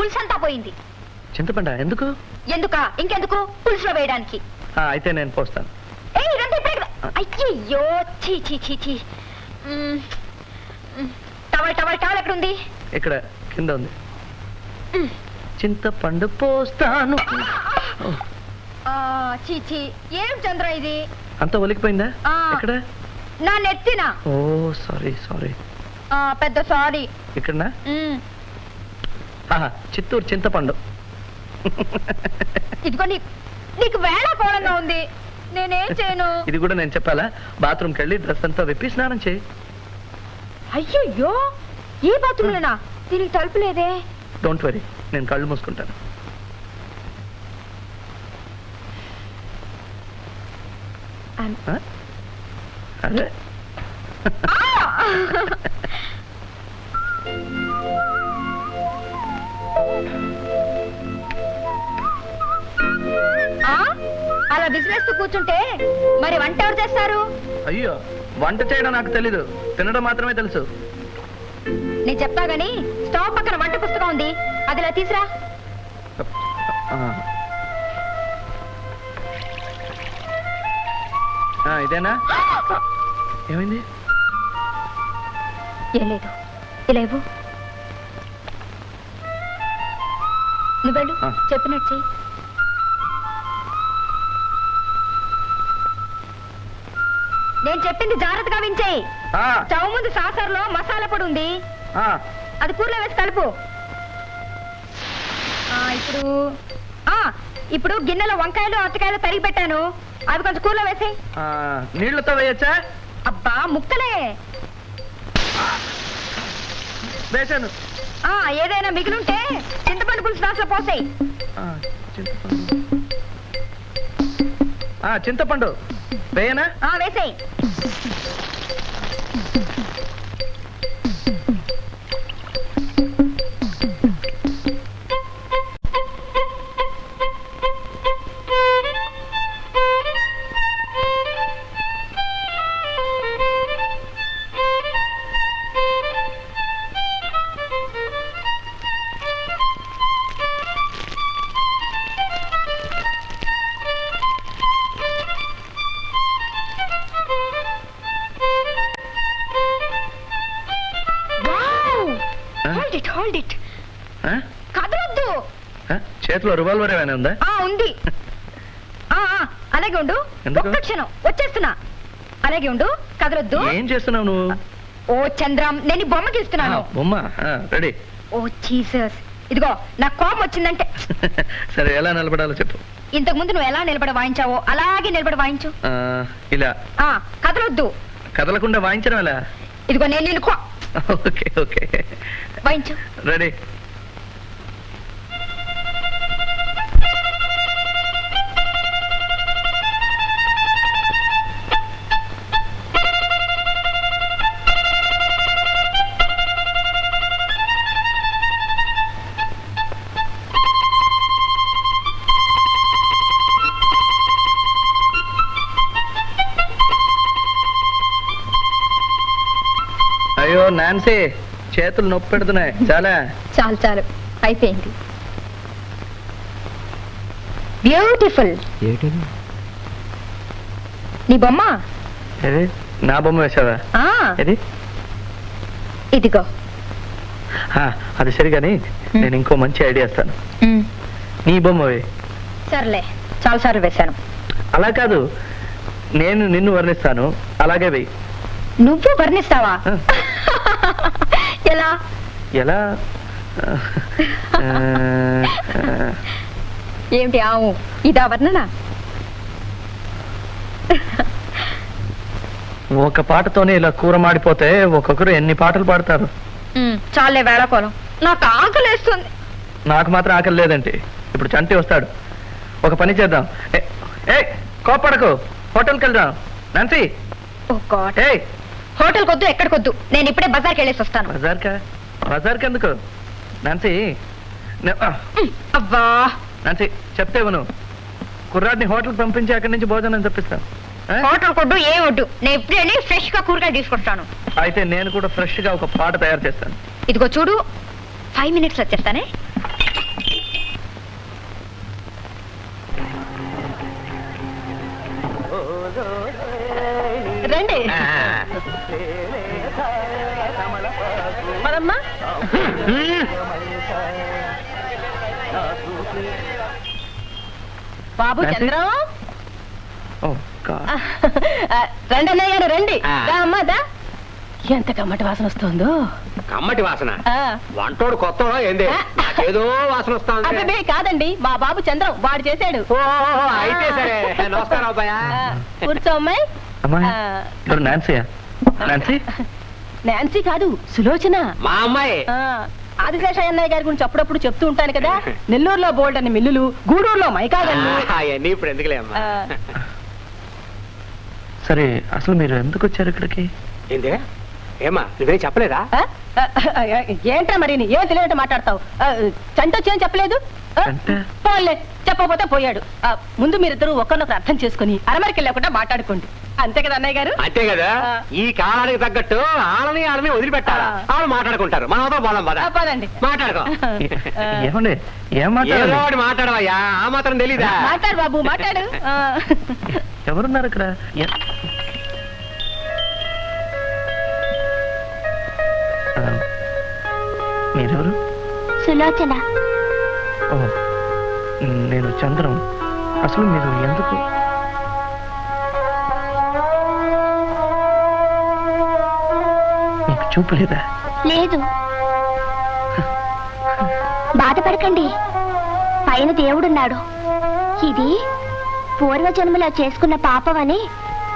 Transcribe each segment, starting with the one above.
పులుసు అంతా పోయింది. చింతపండ ఎందుకు? ఎందుక? ఇంకెందుకు? పులుసులో వేయడానికి. అయితే నేను పోస్తాను. అయ్యయ్యో చీ చీ చీ చీ. టవల్ టవల్ టవల్ ఎక్కడ ఉంది ఇక్కడ కింద ఉంది. చింతపండు పోస్తాను. ఓ, ఆ, చీ చీ ఏం చంద్ర ఇది? అంతా ఒలికిపోయిందా? ఆ. ఎక్కడ నా నెత్తిన. ఓ సారీ సారీ. ఆ, పెద్ద సారీ. ఇక్కడనా. ఆహా, చిత్తూరు చింతపండు. ఇదిగో నీకు వేళ కోలంగా ఉంది. నేనేం చేయను? ఇది కూడా నేను చెప్పాలా? బాత్రూమ్కి వెళ్ళి డ్రెస్ అంతా విప్పి స్నానం చేయి. అయ్యయ్యో ఈ బాత్రూంలోనా దీనికి తలుపు లేదే. డోంట్ వరీ నేను కళ్ళు మూసుకుంటాను. అన్- అలా బిజినెస్ కూర్చుంటే మరి వంట ఎవరు చేస్తారు? అయ్యో వంట చేయడం నాకు తెలీదు. తినడం మాత్రమే తెలుసు. నేను చెప్తా గానీ స్టవ్ పక్కన వంట పుస్తకం ఉంది. అది ఇలా తీసురా. ఆ, ఇదేనా? ఏమైంది? ఏం లేదు. ఇలా ఇవ్వు. నువ్వు. చెప్పినట్టు నేను చెప్పింది జాగ్రత్తగా వించేయి. స్టవ్ ముందు సాసర్లో మసాలా పొడి ఉంది. అది కూరలో వేసి కలుపు. ఇప్పుడు ఇప్పుడు గిన్నెలో వంకాయలు అత్తకాయలు తరిగి పెట్టాను అవి కొంచెం కూరలో వేసేయ్ ఆ, నీళ్ళతో వేయచ్చా? అబ్బా ముక్కలే. వేసాను ఏదైనా మిగిలుంటే చింతపండు పులుసు రాసులో పోసేయ్. చింతపండు. వేయనా? వేసేయి. చేతిలో రివాల్వర్ ఏమైనా ఉందా? ఆ ఉంది. ఆ ఆ, అలాగే ఉండు. ఎందుకు? ఒక్క క్షణం. వచ్చేస్తున్నా. అలాగే ఉండు. కదలొద్దు ఏం చేస్తున్నావు నువ్వు? ఓ చంద్రం నేను ఈ బొమ్మకి ఆ, ఇస్తున్నాను బొమ్మ రెడీ. ఓ జీసస్. ఇదిగో నాకు కోపం వచ్చిందంటే. సరే ఎలా నిలబడాలో చెప్పు. ఇంతకు ముందు నువ్వు ఎలా నిలబడి వాయించావో అలాగే నిలబడి వాయించు. ఆ, ఇలా. ఆ కదలొద్దు కదలకుండా వాయించడం ఎలా? ఇదిగో నేను నిన్ను కో- ఓకే ఓకే. వాయించు. రెడీ. నాన్సీ చేతులు నొప్పి పెడుతున్నాయి. చాలా. చాలు చాలు. అయిపోయింది. బ్యూటిఫుల్ నీ బొమ్మ? ఏది? నా బొమ్మ వేసావా ఆ. ఏది? ఇదిగో. ఆ, అది సరిగాని నేను ఇంకో మంచి ఐడియా ఇస్తాను. ఉమ్, నీ బొమ్మ సర్లే. చాలా సార్లు వేశాను. అలా కాదు. నేను నిన్ను వర్ణిస్తాను. అలాగే వెయ్యి నువ్వు వర్ణిస్తావా? ఆ. ఎలా? ఎలా? ఏమిటి ఆవు? ఇదా వర్ణన? ఒక పాటతోనే ఇలా కూర మాడిపోతే ఒక్కొక్కరు ఎన్ని పాటలు పాడతారు? చాలే వేళకోళం. నాకు ఆకలేస్తుంది. నాకు మాత్రం ఆకలి లేదంటే ఇప్పుడు చంటి వస్తాడు. ఒక పని చేద్దాం. ఏ, కోపడకు హోటల్కి వెళ్దాం. ఏ హోటల్ కొద్దు ఎక్కడికొద్దు నేను ఇప్పుడే బజార్కి వెళ్ళేసి వస్తాను బజార్కా బజార్కి ఎందుకు నాన్సీ అబ్బా చెప్తే ఇవ్వను కుర్రాడిని హోటల్ పంపించి అక్కడి నుంచి భోజనం తప్పిస్తాను హోటల్ కొద్దు ఏ వద్దు నేను ఇప్పుడే ఫ్రెష్గా కూరగాయలు తీసుకొస్తాను అయితే నేను కూడా ఫ్రెష్గా ఒక పాట తయారు చేస్తాను ఇదిగో చూడు ఫైవ్ మినిట్స్ వచ్చేస్తానే రండి పదమ్మా. బాబు? చంద్రం. రండి అన్నయ్య గారు రండి. ఆ. దా అమ్మా దా. ఎంత కమ్మటి వాసన వస్తుందో. కమ్మటి వాసన. వంటోడు కొత్త ఏంది? వాసన వస్తా ఉంది అబ్బే కాదండి. మా బాబు చంద్రం వాడు చేశాడు. అయితే సరే. నమస్కారం అబ్బాయా. కూర్చో అమ్మాయి. నాన్సీ నాన్సీ కాదు సులోచన. మా అమ్మాయి. ఆ, ఆదిశేషయ్య అన్నయ్య గారి గురించి అప్పుడప్పుడు చెప్తూ ఉంటాను కదా. నెల్లూరులో బోల్డ్ అని మిల్లులు గూడూరులో మైకాగల్లు. అవన్నీ ఇప్పుడు ఎందుకులే అమ్మా? ఆ. సరే అసలు మీరు ఎందుకు వచ్చారు ఇక్కడికి? ఏంది ఏమా నువ్వేం చెప్పలేదా? ఏంట్రా మరి నీ? ఏం తెలియనట్టు మాట్లాడతావు? ఆ, చంట వచ్చి ఏం చెప్పలేదు? పోన్లే చెప్పకపోతే పోయాడు. ఆ, ముందు మీరిద్దరూ ఒకరినొకరు అర్థం చేసుకుని అరమరికి వెళ్ళకుండా మాట్లాడుకోండి. అంతే కదా అన్నయ్య గారు? అంతే కదా. ఈ కాలానికి తగ్గట్టు ఆళ్ళని ఆళ్ళని వదిలిపెట్టాలా? ఆ. వాళ్ళు మాట్లాడుకుంటారు. మనం అవతల పోదాం పద. పదండి. మాట్లాడుకో. ఆ, ఏమండి? ఏం మాట్లాడవయ్యా. ఆ మాత్రం తెలీదా? మాట్లాడు బాబు మాట్లాడు. ఎవరున్నారు ఇక్కడ? మీరెవరు? సులోచన. ఓ నేను చంద్రం. అసలు మీరు ఎందుకు మీకు చూపు లేదా. లేదు బాధపడకండి. పైన దేవుడున్నాడు. ఇది పూర్వజన్మలో చేసుకున్న పాపమని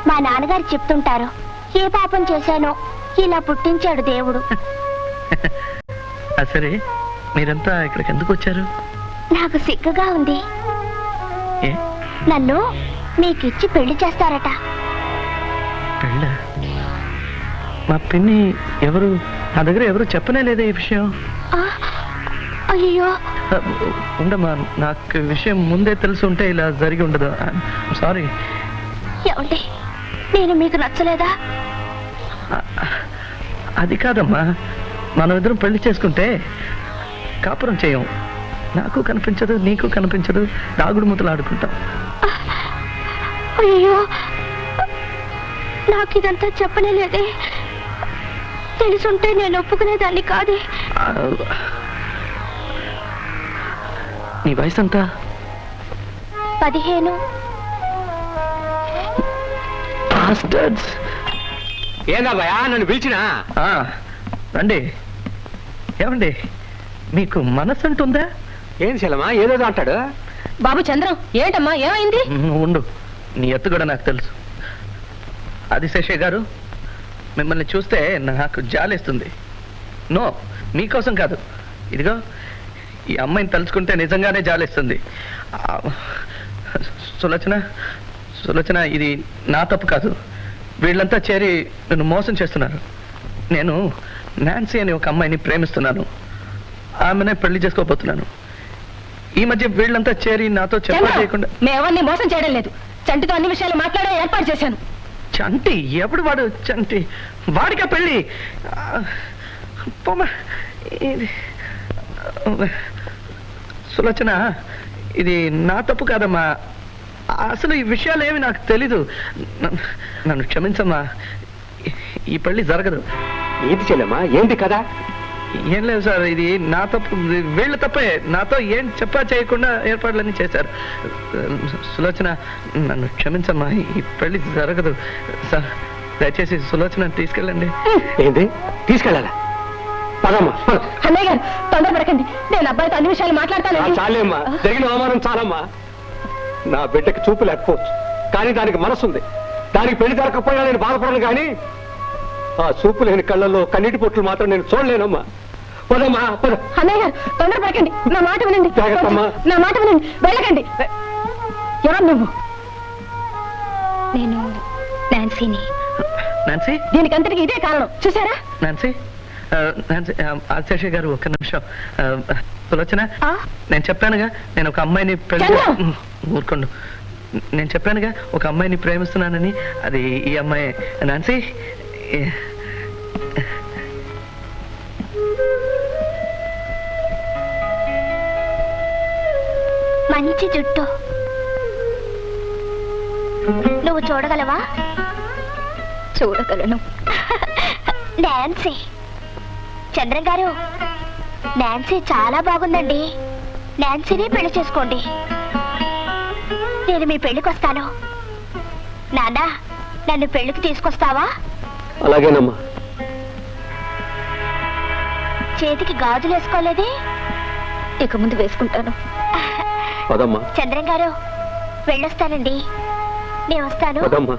మా నాన్నగారు చెప్తుంటారు. ఏ పాపం చేశానో ఇలా పుట్టించాడు దేవుడు. సరే మీరంతా ఇక్కడికి ఎందుకు వచ్చారు? నాకు సిగ్గుగా ఉంది. నన్ను మీకిచ్చి పెళ్ళి చేస్తారట. పెళ్ళ? మా పిన్ని ఎవరు? నా దగ్గర ఎవరు చెప్పనే లేదే ఈ విషయం? అయ్యో ఉండమ్మా నాకు విషయం ముందే తెలిసి ఉంటే ఇలా జరిగి ఉండదు. సారీ ఏమండి నేను మీకు నచ్చలేదా? అది కాదమ్మా మనం ఇద్దరం పెళ్ళి చేసుకుంటే కాపురం చేయం. నాకు కనిపించదు నీకు కనిపించదు దాగుడు మూతలు ఆడుకుంటాం. అయ్యో నాకు ఇదంతా చెప్పనే లేదే. తెలుసుంటే నేను ఒప్పుకునేదాన్ని కాదే. నీ వయసు అంతా పదిహేను. Bastards. ఏందబ్బాయా నన్ను పిలిచినా? ఆ, రండి. ఏమండి మీకు మనసు అంటుందా ఏం శలమా? ఏదేదో అంటాడు. బాబు చంద్రం ఏంటమ్మా? ఏమైంది? నువ్వు ఉండు. నీ ఎత్తు కూడా నాకు తెలుసు. అది శేషయ్య గారు మిమ్మల్ని చూస్తే నాకు జాలేస్తుంది. నో మీకోసం కాదు. ఇదిగో ఈ అమ్మాయిని తలుచుకుంటే నిజంగానే జాలేస్తుంది. సులోచన సులోచన ఇది నా తప్పు కాదు. వీళ్ళంతా చేరి నన్ను మోసం చేస్తున్నారు. నేను నాన్సీ అనే ఒక అమ్మాయిని ప్రేమిస్తున్నాను. ఆమెనే పెళ్ళి చేసుకోబోతున్నాను. ఈ మధ్య వీళ్ళంతా చేరి నాతో చెప్ప చంద్రం చేయకుండా మేమన్నీ మోసం చేయడం లేదు. చంటితో అన్ని విషయాలు మాట్లాడే ఏర్పాటు చేశాను. చంటి ఎప్పుడు వాడు చంటి? వాడికా పెళ్ళి? ఇది సులోచన ఇది నా తప్పు కాదమ్మా. అసలు ఈ విషయాలేమి నాకు తెలీదు. నన్ను- క్షమించమ్మా. ఈ- ఈ పెళ్ళి జరగదు. ఏంటి చెల్లెమ్మా ఏంటి కదా ఏం లేదు సార్ ఇది నా తప్పు వీళ్ళ తప్పే. నాతో ఏం చెప్పా చేయకుండా ఏర్పాట్లన్నీ చేశారు. సులోచన నన్ను క్షమించమ్మా ఈ పెళ్ళి జరగదు. సార్ దయచేసి సులోచన తీసుకెళ్ళండి. ఏంది? తీసుకెళ్ళాలా? పదమ్మా. అన్నయ్య గారు తొందరపడకండి. నేను అబ్బాయితో అన్ని విషయాలు ఆ, మాట్లాడతానండి చాలేమ్మా. జరిగిన అవమానం చాలమ్మా. నా బిడ్డకి చూపు లేకపోవచ్చు. కానీ దానికి మనసు ఉంది దానికి పెళ్ళి జరగకపోయినా నేను బాధపడను కానీ ఆ చూపు లేని కళ్ళల్లో కన్నీటి పొట్లు మాత్రం నేను చూడలేనమ్మా. పదమ్మా పద. అన్నయ్య గారు తొందరపడకండి నా మాట వినండి. నా మాట వినండి. వెళ్ళకండి. ఎవరు నువ్వు? నేను నాన్సీని. నాన్సీ? దీనికంతటికి ఇదే కారణం. చూసారా నాన్సీ? ఆ, నాన్సీ ఆ, ఆశేష గారు ఒక్క నిమిషం. ఆ, సులోచన ఆ? నేను చెప్పానుగా నేను ఒక అమ్మాయిని పెళ్ళి చంద్ర! ఉమ్, ఊరుకోండు. నేను చెప్పానుగా ఒక అమ్మాయిని ప్రేమిస్తున్నానని అది ఈ అమ్మాయి. నాన్సీ ఏ- మంచి జుట్టు. నువ్వు చూడగలవా? చూడగలను. నాన్సీ చంద్రం గారు నాన్సీ చాలా బాగుందండి. నాన్సీనే పెళ్ళి చేసుకోండి. నేను మీ పెళ్ళికి వస్తాను నాన్న నన్ను పెళ్ళికి తీసుకొస్తావా? అలాగేనమ్మా. చేతికి గాజులు వేసుకోలేదే ఇక ముందు వేసుకుంటాను. పదమ్మా. చంద్రం గారు వెళ్ళొస్తానండి. నేను వస్తాను పదమ్మా.